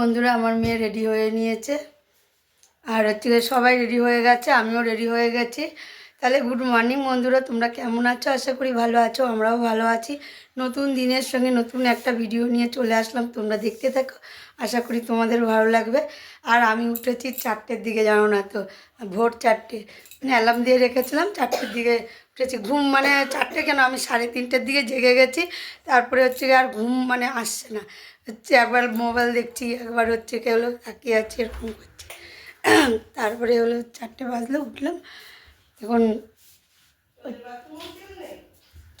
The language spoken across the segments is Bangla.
বন্ধুরা, আমার মেয়ে রেডি হয়ে নিয়েছে। আর হচ্ছে সবাই রেডি হয়ে গেছে, আমিও রেডি হয়ে গেছি। তাহলে গুড মর্নিং বন্ধুরা, তোমরা কেমন আছো? আশা করি ভালো আছো, আমরাও ভালো আছি। নতুন দিনের সঙ্গে নতুন একটা ভিডিও নিয়ে চলে আসলাম, তোমরা দেখতে থাকো। আশা করি তোমাদের ভালো লাগবে। আর আমি উঠেছি চারটের দিকে, জানো না তো? ভোর চারটে। মানে অ্যালার্ম দিয়ে রেখেছিলাম, চারটের দিকে উঠেছি ঘুম মানে চারটে কেন? আমি সাড়ে তিনটের দিকে জেগে গেছি তারপরে হচ্ছে আর ঘুম মানে আসছে না। হচ্ছে একবার মোবাইল দেখছি একবার হচ্ছে কি হলো তাকিয়ে আছি এরকম করছি। তারপরে হলো চারটে বাজলে উঠলাম এখন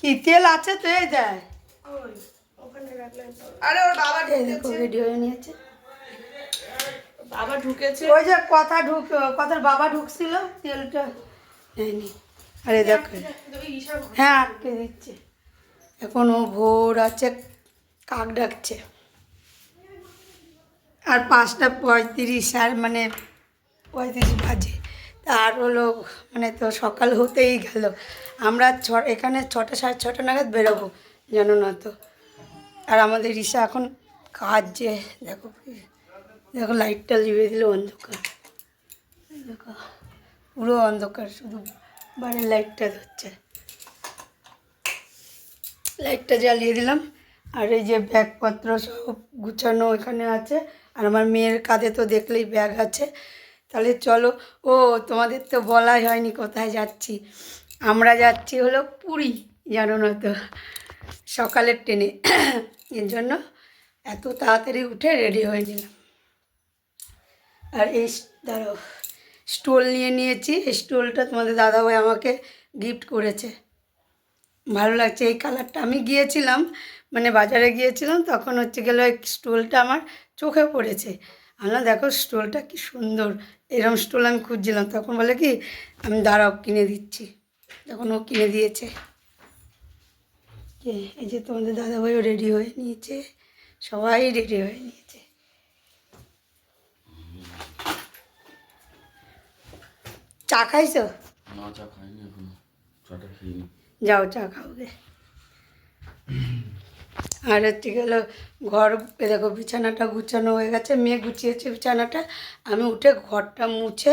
কি তেল আছে তো এই দেয় আরে ওর বাবা দেখো নিয়েছে। বাবা ঢুকেছে। ওই যে কথা ঢুক কথার বাবা ঢুকছিল তেলটা নেয়নি। আরে দেখো। হ্যাঁ আটকে দিচ্ছে। এখনও ভোর আছে কাক ডাকছে। আর পাঁচটা পঁয়ত্রিশ আর মানে পঁয়ত্রিশ বাজে। আর হলো মানে তো সকাল হতেই গেল। আমরা ছ এখানে ছটা সাড়ে ছটা নাগাদ বেরোবো জানো না তো। আর আমাদের রিসা এখন কাজ যে দেখো দেখো লাইটটা লিবে দিল অন্ধকার। দেখো পুরো অন্ধকার শুধু। বাড়ির লাইটটা ধরছে। লাইটটা জ্বালিয়ে দিলাম। আর এই যে ব্যাগপত্র সব গুছানো এখানে আছে। আর আমার মেয়ের কাঁধে তো দেখলেই ব্যাগ আছে। তাহলে চলো, ও তোমাদের তো বলাই হয়নি কোথায় যাচ্ছি। আমরা যাচ্ছি হলো পুরী, জানো না তো? সকালের ট্রেনে। এর জন্য এত তাড়াতাড়ি উঠে রেডি হয়ে নিলাম। আর এই, দাঁড়াও। স্টোল নিয়ে নিয়েছি। এই স্টোলটা তোমাদের দাদাভাই আমাকে গিফট করেছে। ভালো লাগছে এই কালারটা আমি গিয়েছিলাম মানে বাজারে গিয়েছিলাম, তখন হচ্ছে গেল এই স্টোলটা আমার চোখে পড়েছে। আমরা দেখো স্টোলটা কি সুন্দর। এরকম স্টোল আমি খুঁজছিলাম, তখন বলে কি, আমি দাঁড়াও, কিনে দিচ্ছি। তখন ও কিনে দিয়েছে। এই যে তোমাদের দাদাভাইও রেডি হয়ে নিয়েছে। সবাই রেডি হয়ে নিয়েছে। চা খাইছো? না চা খাইনি এখনও। চাটা যাও চা খাওগে আর হচ্ছে গেলো ঘর দেখো বিছানাটা গুছানো হয়ে গেছে মেয়ে গুছিয়েছে বিছানাটা। আমি উঠে ঘরটা মুছে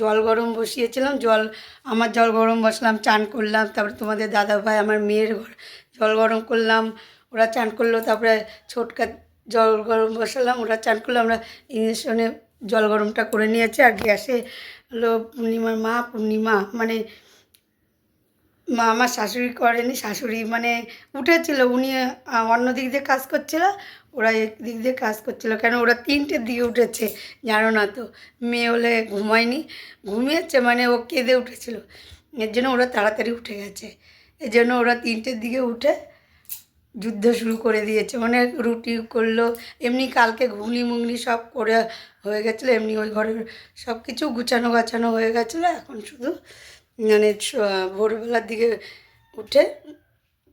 জল গরম বসিয়েছিলাম জল আমার জল গরম বসলাম চান করলাম তারপরে তোমাদের দাদা ভাই আমার মেয়ের ঘর জল গরম করলাম ওরা চান করল তারপরে ছোটকা জল গরম বসালাম ওরা চান করল আমরা ইঞ্জেকশনে জল গরমটা করে নিয়েছে আর গ্যাসে হলো পূর্ণিমার মা, পূর্ণিমা মানে মা আমার শাশুড়ি করেনি, শাশুড়ি মানে উঠেছিল, উনি অন্য দিক দিয়ে কাজ করছিল, ওরা এক দিক দিয়ে কাজ করছিল, কেন ওরা তিনটের দিকে উঠেছে জানো না তো, মেয়ে হলে ঘুমায়নি, ঘুমিয়েছে মানে ও কেঁদে উঠেছিল, এর জন্য ওরা তাড়াতাড়ি উঠে গেছে, এর জন্য ওরা তিনটের দিকে উঠে যুদ্ধ শুরু করে দিয়েছে মানে রুটি করল, এমনি কালকে ঘুগনি মুগনি সব করে হয়ে গেছিল, এমনি ওই ঘরের সব কিছু গুছানো গাছানো হয়ে গেছিল, এখন শুধু মানে ভোরবেলার দিকে উঠে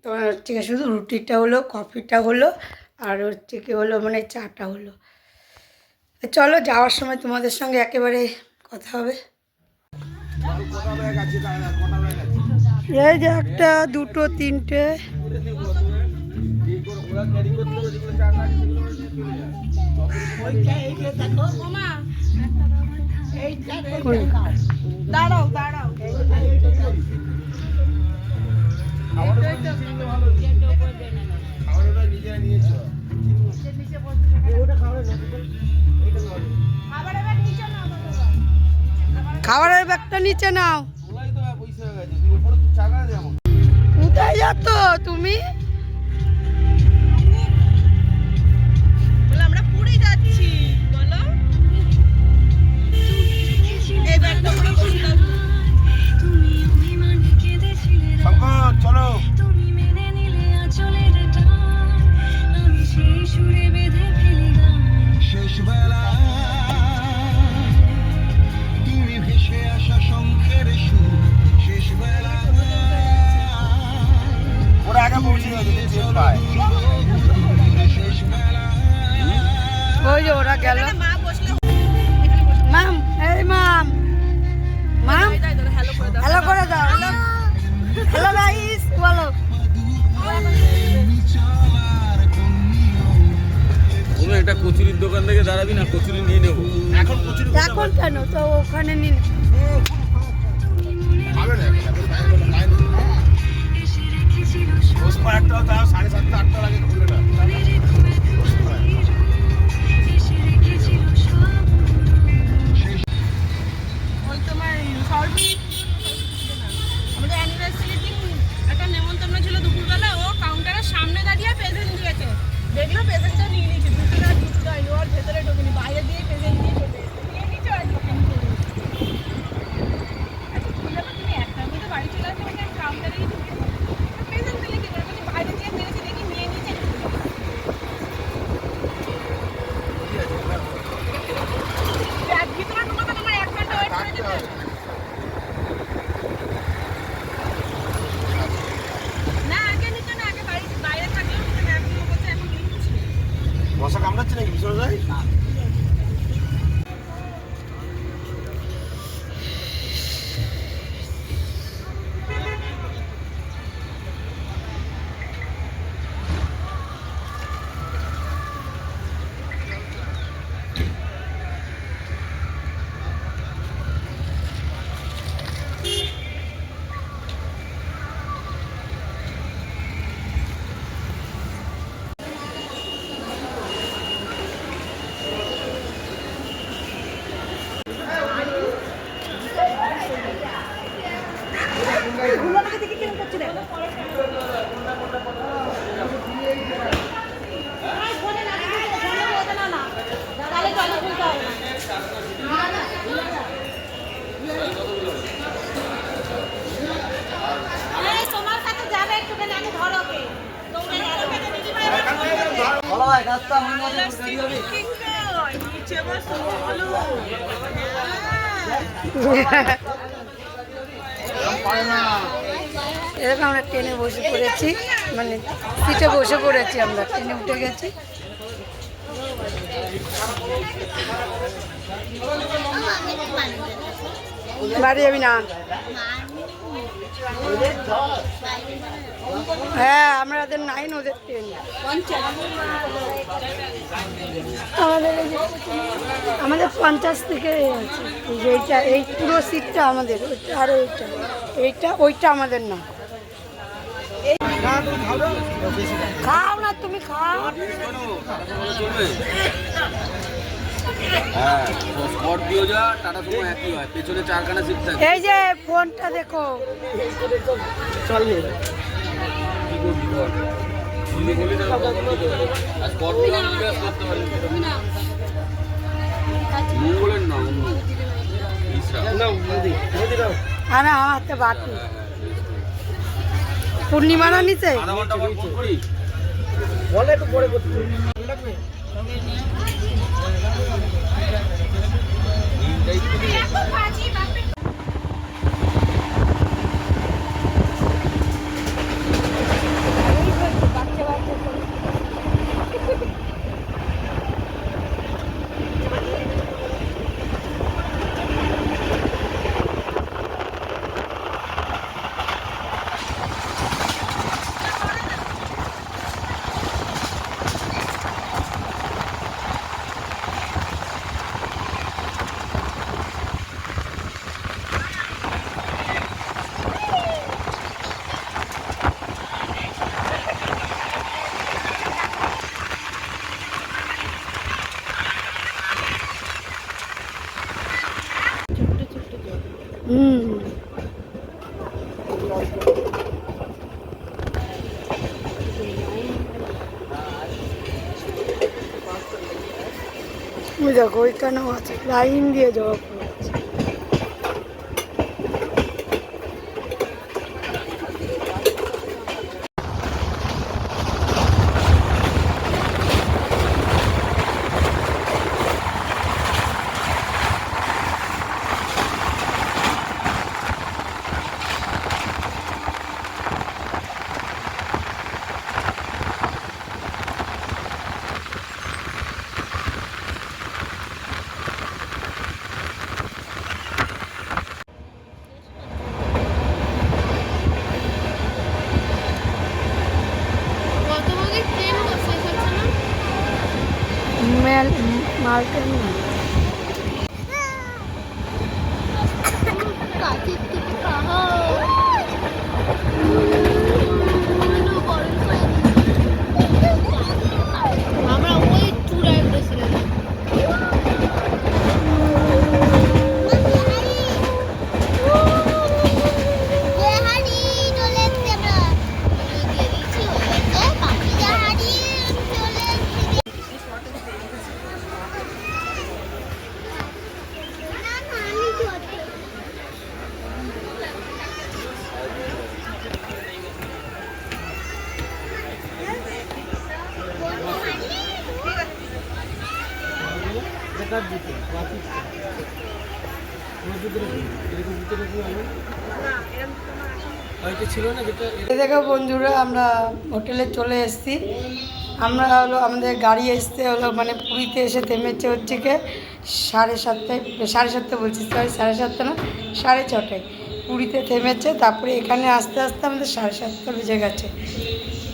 তোমার হচ্ছে শুধু রুটিটা হলো, কফিটা হলো, আর হচ্ছে কি হলো মানে চাটা হলো চলো যাওয়ার সময় তোমাদের সঙ্গে একেবারে কথা হবে এই যে একটা, দুটো, তিনটে? দাঁড়াও দাঁড়াও খাবারের ব্যাগটা নিচে নাও। কোথায় যাচ্ছ তুমি? চলো। থেকে দাঁড়াবি না কচুরি নিয়ে নেব। এখন কচুরি এখন কেন? তো ওখানে নিন। সাড়ে সাতটা আটটার আগে খুলে না এরকম আমরা ট্রেনে বসে পড়েছি মানে সিটে বসে পড়েছি আমরা ট্রেনে উঠে গেছি। বাড়ি যাবি না? হ্যাঁ আমাদের নাইন ওদের ট্রেন আমাদের আমাদের পঞ্চাশ থেকে এইটা, এই পুরো সিটটা আমাদের, ওইটা আর ওইটা এইটা, ওইটা আমাদের না। খাও না, তুমি খাও। হ্যাঁ স্করপিও যা টাটা সুমো একই হয় পেছনে চারখানা সিট থাকে। এই যে ফোনটা দেখো। বল বলি না আর করতে অন্য আমার হাতে পূর্ণিমা না নিচে? আধা ঘণ্টা পর ফোন দেখো ওইখানেও আছে লাইন দিয়ে যাওয়া এই দেখো বন্ধুরা, আমরা হোটেলে চলে এসেছি। আমরা হলো আমাদের গাড়ি আসতে হলো মানে পুরীতে এসে থেমেছে হচ্ছে কি সাড়ে সাতটায়, সাড়ে সাতটা বলছি সরি সাড়ে সাতটা না, সাড়ে ছটায়। পুরীতে থেমেছে, তারপরে এখানে আসতে আসতে আমাদের সাড়ে সাতটা বেজে গেছে।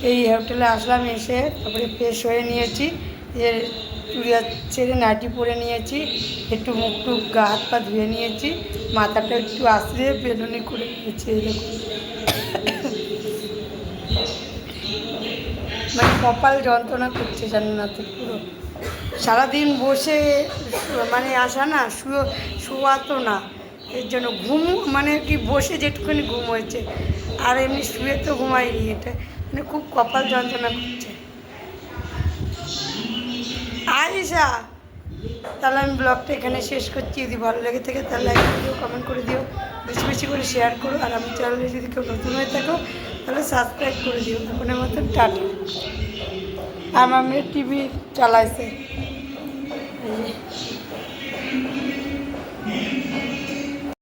এই হোটেলে আসলাম এসে, তারপরে ফ্রেশ হয়ে নিয়েছি। যে চুড়িয়া ছেড়ে নাইটি পরে নিয়েছি, একটু মুখ টুক গা হাত পা ধুয়ে নিয়েছি, মাথাটা একটু আশ্রিয়ে বেলুনি করে নিয়েছি এরকম মানে কপাল যন্ত্রণা করছে জানো না তো পুরো। সারাদিন বসে মানে আসা না, শুয়ে শোয়া তো না। এর জন্য ঘুম মানে কি বসে যেটুকুনি ঘুম হয়েছে। আর এমনি শুয়ে তো ঘুমাইনি, এটা মানে খুব কপাল যন্ত্রণা করছে। আয়সা তাহলে আমি ব্লগটা এখানে শেষ করছি। যদি ভালো লেগে থাকে, তাহলে লাইক করে দিও কমেন্ট করে দিও। বেশি বেশি করে শেয়ার করো। আর আমি চ্যানেলে যদি কেউ নতুন হয়ে থাকো, তাহলে সাবস্ক্রাইব করে দিও। এখনের মতন টাটা। আমার মেয়ে টিভি চালাইছে।